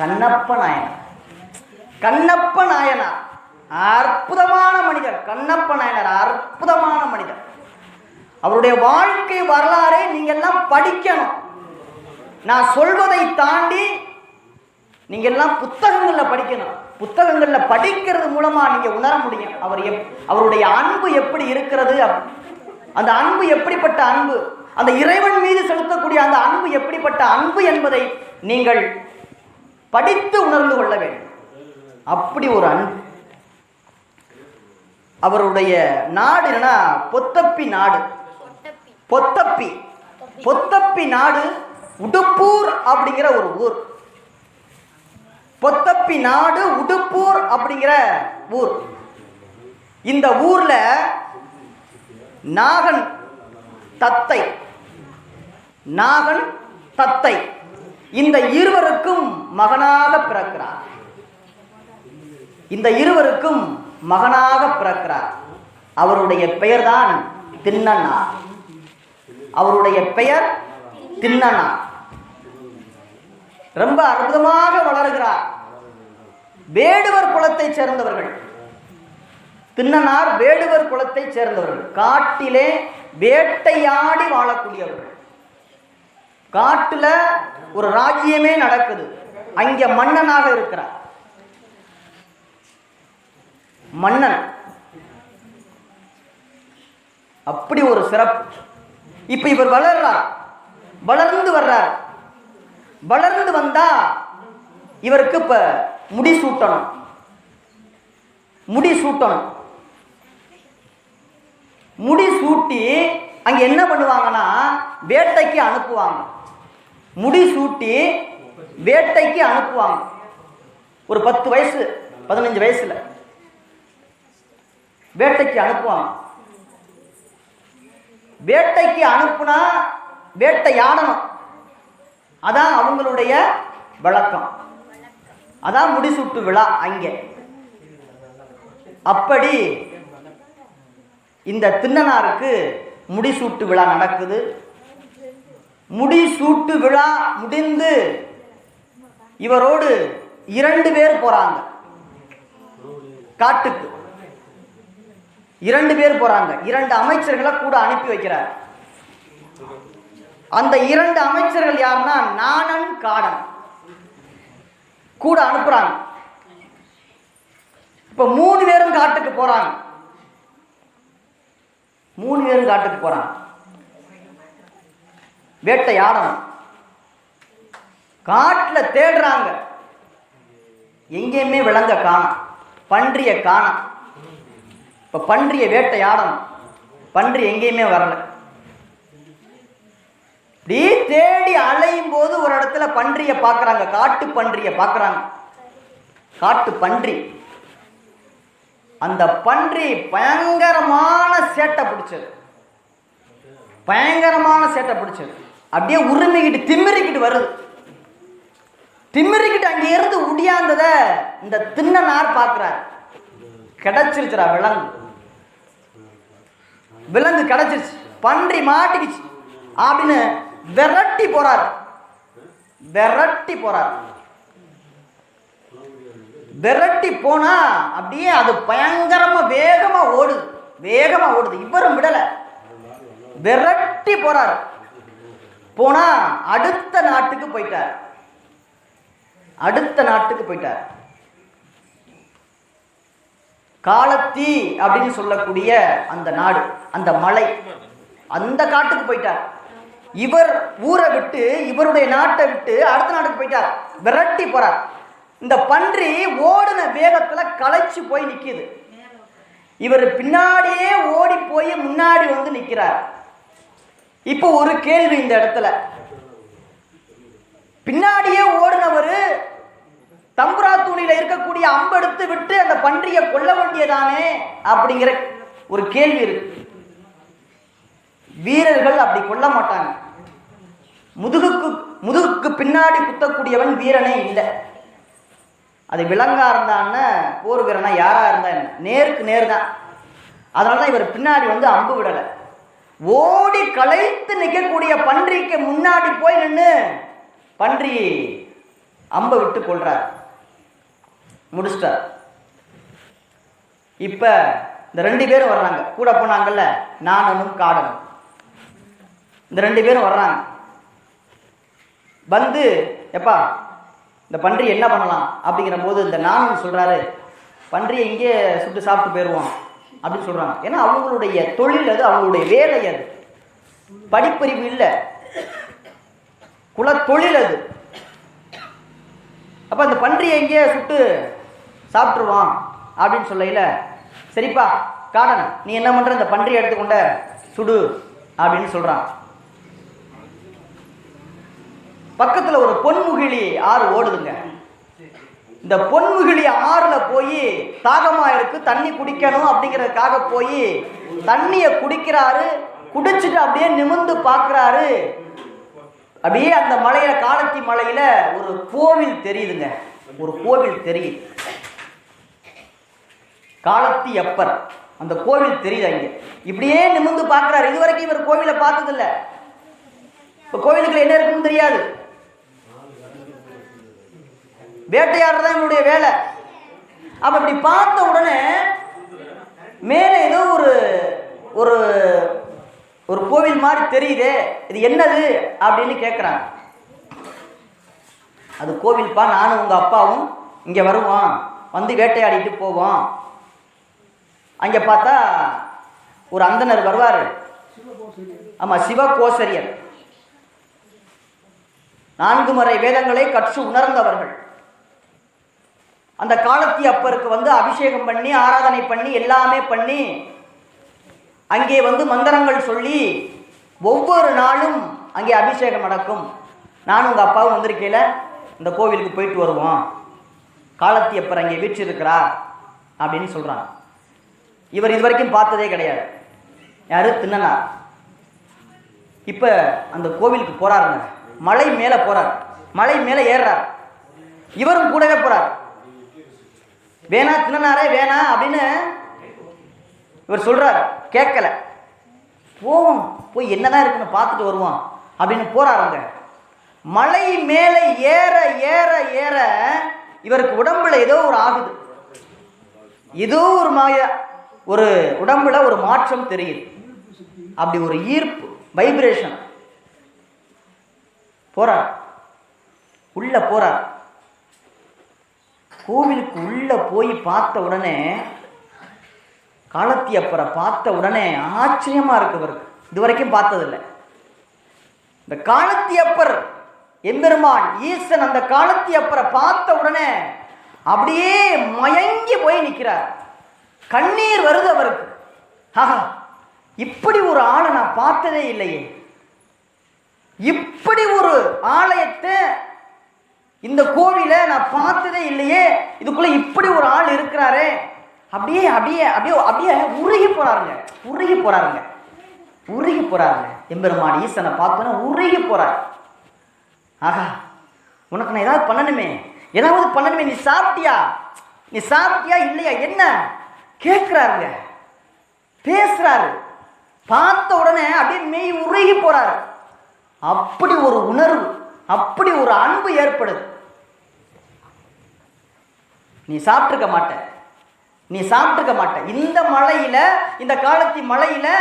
கண்ணப்ப நாயனார் கண்ணப்ப நாயனார் அற்புதமான மனிதர். கண்ணப்ப நாயனார் அற்புதமான மனிதர். அவருடைய வாழ்க்கை வரலாறை நீங்கள்லாம் படிக்கணும். நான் சொல்வதை தாண்டி நீங்கள்லாம் புத்தகங்களில் படிக்கணும். புத்தகங்களில் படிக்கிறது மூலமாக நீங்கள் உணர முடியும். அவர் எப் அவருடைய அன்பு எப்படி இருக்கிறது அந்த அன்பு எப்படிப்பட்ட அன்பு? அந்த இறைவன் மீது செலுத்தக்கூடிய அந்த அன்பு எப்படிப்பட்ட அன்பு என்பதை நீங்கள் படித்து உணர்ந்து கொள்ள வேண்டும். அப்படி ஒரு அன்பு. அவருடைய நாடு என்னன்னா பொத்தப்பி நாடு. பொத்தப்பி. பொத்தப்பி நாடு உடுப்பூர் அப்படிங்கிற ஒரு ஊர். பொத்தப்பி நாடு உடுப்பூர் அப்படிங்கிற ஊர். இந்த ஊர்ல நாகன் தத்தை. நாகன் தத்தை. இந்த இருவருக்கும் மகனாக பிறக்கிறார். இந்த இருவருக்கும் மகனாக பிறக்கிறார். அவருடைய பெயர்தான் தின்னண்ணா. அவருடைய பெயர் தின்னண்ணா. ரொம்ப அற்புதமாக வளர்கிறார். வேடுவர் குலத்தை சேர்ந்தவர்கள். தின்னனார் வேடுவர் குலத்தை சேர்ந்தவர்கள். காட்டிலே வேட்டையாடி வாழக்கூடியவர்கள். காட்டுல ஒரு ராஜ்யமே நடக்குது. அங்கே மன்னனாக இருக்கிறார். மன்னன். அப்படி ஒரு சிறப்பு. இப்ப இவர் வளர்றார். வளர்ந்து வர்றார். வளர்ந்து வந்தா இவருக்கு இப்ப முடி சூட்டணும். முடி சூட்டணும். முடி சூட்டி அங்க என்ன பண்ணுவாங்கன்னா வேட்டைக்கு அனுப்புவாங்க. முடி சூட்டி வேட்டைக்கு அனுப்புவாங்க. ஒரு பத்து வயசு பதினஞ்சு வயசுல. வேட்டைக்கு அனுப்புவாங்க. வேட்டைக்கு அனுப்புனா வேட்டையாடணும் அதான் அவங்களுடைய வழக்கம். அதான் முடிசூட்டு விழா அங்கே. அப்படி இந்த திண்ணனாருக்கு முடிசூட்டு விழா நடக்குது. முடிசூட்டு விழா முடிந்து இவரோடு இரண்டு பேர் போறாங்க. காட்டுக்கு. இரண்டு பேர் போறாங்க. இரண்டு அமைச்சர்களை கூட அனுப்பி வைக்கிறார். அந்த இரண்டு அமைச்சர்கள் யாருன்னா நாணன் காடன். கூட அனுப்புறாங்க. இப்ப மூணு பேரும் காட்டுக்கு போறாங்க. மூணு பேரும் காட்டுக்கு போறாங்க. வேட்டையாடணும். காட்டுல தேடுறாங்க. எங்கேயுமே விலங்க காணும் பன்றியை காணும் இப்போ பன்றியை வேட்டையாடணும். பன்றி எங்கேயுமே வரல. இப்படி தேடி அலையும் போது ஒரு இடத்துல பன்றியை பார்க்கறாங்க. காட்டு பன்றியை பார்க்கறாங்க. காட்டு பன்றி. அந்த பன்றி பயங்கரமான சேட்டை பிடிச்சது. பயங்கரமான சேட்டை பிடிச்சது. அப்படியே உரிமைக்கிட்டு திமிரிக்கிட்டு வருது. திமிரிக்கிட்டு அங்கே இருந்து உடியாந்தத இந்த தின்னனார் பார்க்குறார். கிடச்சிருச்சுரா விலங்கு. விலங்கு கிடச்சிருச்சு. பன்றி மாட்டிக்கிச்சு. அப்படின்னு விரட்டி போறார். விரட்டி போறார். விரட்டி போனா அப்படியே அது பயங்கரமா வேகமா ஓடுது. வேகமா ஓடுது. இவரும் விடல. விரட்டி போறார். போனா அடுத்த நாட்டுக்கு போயிட்டார். அடுத்த நாட்டுக்கு போயிட்டார். காலத்தீ அப்படின்னு சொல்லக்கூடிய அந்த நாடு அந்த மலை அந்த காட்டுக்கு போயிட்டார். இவர் ஊரை விட்டு இவருடைய நாட்டை விட்டு அடுத்த நாட்டுக்கு போயிட்டார். விரட்டி போறார். இந்த பன்றி ஓடின வேகத்துல களைச்சு போய் நிக்குது. இவர் பின்னாடியே ஓடி போய் முன்னாடி வந்து நிக்கிறார். இப்போ ஒரு கேள்வி இந்த இடத்துல. பின்னாடியே ஓடினவர் தம்புராத்தூணில இருக்கக்கூடிய அம்பெடுத்து விட்டு அந்த பன்றியை கொல்ல வேண்டியதானே அப்படிங்கிற ஒரு கேள்வி இருக்கு. வீரர்கள் அப்படி கொல்ல மாட்டாங்க. முதுகுக்கு முதுகுக்கு பின்னாடி குத்தக்கூடியவன் வீரனே இல்லை. அது விலங்கா இருந்தான்னு போர் வீரனா யாரா இருந்தா என்ன? நேருக்கு நேர் தான். அதனால தான் இவர் பின்னாடி வந்து அம்பு விடலை. ஓடி களைத்து நிற்கக்கூடிய பன்றிக்கு முன்னாடி போய் நின்று பன்றி அம்பை விட்டு கொள்றார் முடிச்சிட்டார். இப்போ இந்த ரெண்டு பேரும் வர்றாங்க. கூட போனாங்கல்ல நாணனும் காடனும். இந்த ரெண்டு பேரும் வர்றாங்க. வந்து எப்பா இந்த பன்றி என்ன பண்ணலாம்? அப்படிங்கிற போது இந்த நாணன் சொல்கிறாரு பன்றியை இங்கே சுட்டு சாப்பிட்டு போயிடுவோம் அப்படின்னு சொல்கிறாங்க ஏன்னா அவங்களுடைய தொழில் அது அவங்களுடைய வேலை அது. படிப்பறிவு இல்லை. குல தொழில் அது. அப்போ அந்த பன்றியை எங்கேயே சுட்டு சாப்பிட்ருவான் அப்படின்னு சொல்லையில் சரிப்பா காடன் நீ என்ன பண்ணுற இந்த பன்றி எடுத்துக்கொண்ட சுடு அப்படின்னு சொல்கிறான் பக்கத்தில் ஒரு பொன்முகிலி ஆறு ஓடுதுங்க. இந்த பொன்முகிலி ஆறுல போய் தாகமாக இருக்கு தண்ணி குடிக்கணும் அப்படிங்கிறதுக்காக போய் தண்ணியை குடிக்கிறாரு குடிச்சிட்டு அப்படியே நிமிர்ந்து பார்க்குறாரு அப்படியே அந்த மலையில காலத்தி மலையில ஒரு கோவில் தெரியுதுங்க. ஒரு கோவில் தெரியுது. காலத்தி அப்பர் அந்த கோவில் தெரியுது அங்கே இப்படியே நிமிர்ந்து பார்க்குறாரு. இது வரைக்கும் இவர் கோவிலை பார்த்ததில்ல. இப்போ கோவிலுக்குள்ள என்ன இருக்குன்னு தெரியாது. வேட்டையாடுறது இவனுடைய வேலை. அப்போ இப்படி பார்த்த உடனே மேலே ஏதோ ஒரு ஒரு ஒரு கோவில் மாதிரி தெரியுதே. இது என்னது? அப்படின்னு கேட்குறாங்க அது கோவில்ப்பா நானும் உங்கள் அப்பாவும் இங்கே வருவோம். வந்து வேட்டையாடிட்டு போவோம். அங்கே பார்த்தா ஒரு அந்தனர் வருவார். ஆமாம் சிவகோசரியர். நான்கு முறை வேதங்களை கற்று உணர்ந்தவர்கள். அந்த காலத்தி அப்பருக்கு வந்து அபிஷேகம் பண்ணி ஆராதனை பண்ணி எல்லாமே பண்ணி அங்கே வந்து மந்திரங்கள் சொல்லி ஒவ்வொரு நாளும் அங்கே அபிஷேகம் நடக்கும். நானும் உங்கள் அப்பாவும் வந்திருக்கையில் இந்த கோவிலுக்கு போயிட்டு வருவோம். காலத்தி அப்பர் அங்கே வீற்றிருக்கிறா அப்படின்னு சொல்கிறாங்க இவர் இது வரைக்கும் பார்த்ததே கிடையாது. யாரு? தின்னனார் இப்போ அந்த கோவிலுக்கு போறாருங்க. மலை மேலே போறார். மலை மேலே ஏறுறார். இவரும் கூடவே போகிறார் வேணா தின்னனாரே வேணா அப்படின்னு இவர் சொல்கிறார் கேட்கல. போவோம். போய் என்னதான் இருக்குன்னு பார்த்துட்டு வருவோம் அப்படின்னு போகிறாருங்க மலை மேலே ஏற ஏற ஏற இவருக்கு உடம்புல ஏதோ ஒரு ஆகுது. ஏதோ ஒரு மாயா ஒரு உடம்புல ஒரு மாற்றம் தெரியுது. அப்படி ஒரு ஈர்ப்பு வைப்ரேஷன் போறார். உள்ள போறார். கோவிலுக்கு உள்ள போய் பார்த்த உடனே காலத்தி அப்பரை பார்த்த உடனே ஆச்சரியமா இருக்கு இவருக்கு. இது வரைக்கும் பார்த்ததில்லை. இந்த காலத்தி அப்பர் எம்பெருமான் ஈசன் அந்த காலத்தி அப்பரை பார்த்த உடனே அப்படியே மயங்கி போய் நிற்கிறார் கண்ணீர் வருது அவருக்கு. ஆஹா இப்படி ஒரு ஆளை நான் பார்த்ததே இல்லையே. இப்படி ஒரு ஆலயத்தை இந்த கோவிலை நான் பார்த்ததே இல்லையே. இதுக்குள்ள இப்படி ஒரு ஆள் இருக்கிறாரே. அப்படியே அப்படியே அப்படியே அப்படியே உருகி போறாருங்க. உருகி போறாருங்க. உருகி போறாருங்க. எம்பெருமான் ஈசனை பார்த்தோன்னா உருகி போறார். ஆகா உனக்கு நான் ஏதாவது பண்ணணுமே. ஏதாவது பண்ணணுமே. நீ சாப்பிட்டியா? நீ சாப்பிட்டியா? இல்லையா? என்ன? கேட்குறாருங்க பேசுகிறாரு பார்த்த உடனே அப்படியே மெய் உருகி போகிறாரு அப்படி ஒரு உணர்வு அப்படி ஒரு அன்பு ஏற்படுது. நீ சாப்பிட்ருக்க மாட்ட. நீ சாப்பிட்ருக்க மாட்ட. இந்த மழையில் இந்த காலத்தி மழையில்